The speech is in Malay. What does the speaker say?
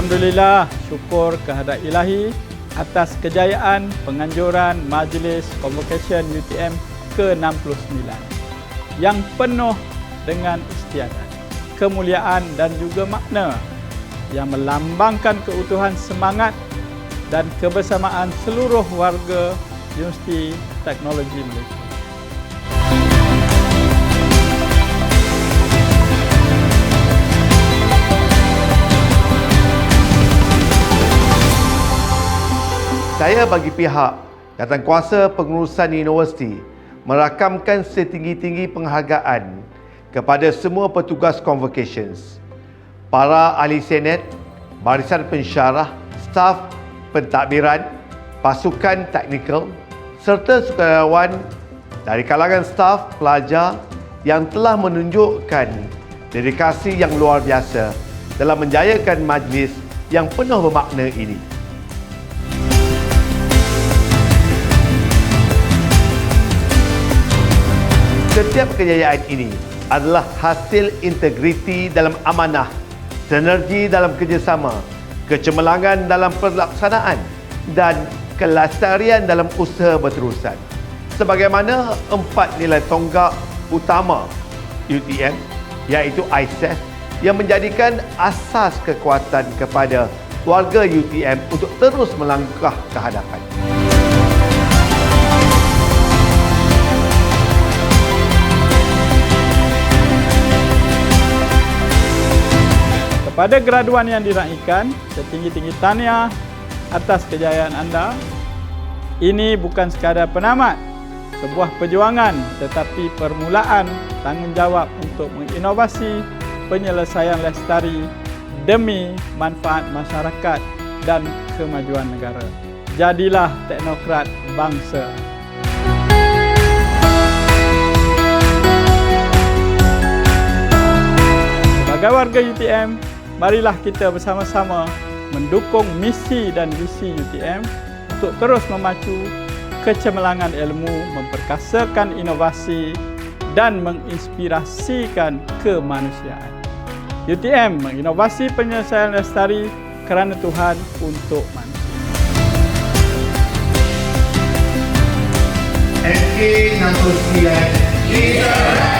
Alhamdulillah, syukur kehadrat ilahi atas kejayaan penganjuran Majlis Convocation UTM ke-69 yang penuh dengan istiadat, kemuliaan dan juga makna yang melambangkan keutuhan semangat dan kebersamaan seluruh warga Universiti Teknologi Malaysia. Saya bagi pihak Jawatan Kuasa Pengurusan Universiti merakamkan setinggi-tinggi penghargaan kepada semua petugas convocations, para ahli senet, barisan pensyarah, staf pentadbiran, pasukan teknikal serta sukarelawan dari kalangan staf pelajar yang telah menunjukkan dedikasi yang luar biasa dalam menjayakan majlis yang penuh bermakna ini. Setiap kejayaan ini adalah hasil integriti dalam amanah, sinergi dalam kerjasama, kecemerlangan dalam pelaksanaan dan kelestarian dalam usaha berterusan. Sebagaimana empat nilai tonggak utama UTM iaitu ISEF yang menjadikan asas kekuatan kepada warga UTM untuk terus melangkah ke hadapan. Kepada graduan yang diraikan, setinggi-tinggi tahniah atas kejayaan anda. Ini bukan sekadar penamat, sebuah perjuangan tetapi permulaan tanggungjawab untuk menginovasi penyelesaian lestari demi manfaat masyarakat dan kemajuan negara. Jadilah teknokrat bangsa. Sebagai warga UTM, marilah kita bersama-sama mendukung misi dan visi UTM untuk terus memacu kecemerlangan ilmu, memperkasakan inovasi dan menginspirasikan kemanusiaan. UTM menginovasi penyelesaian lestari kerana Tuhan untuk manusia. MK 69 Kita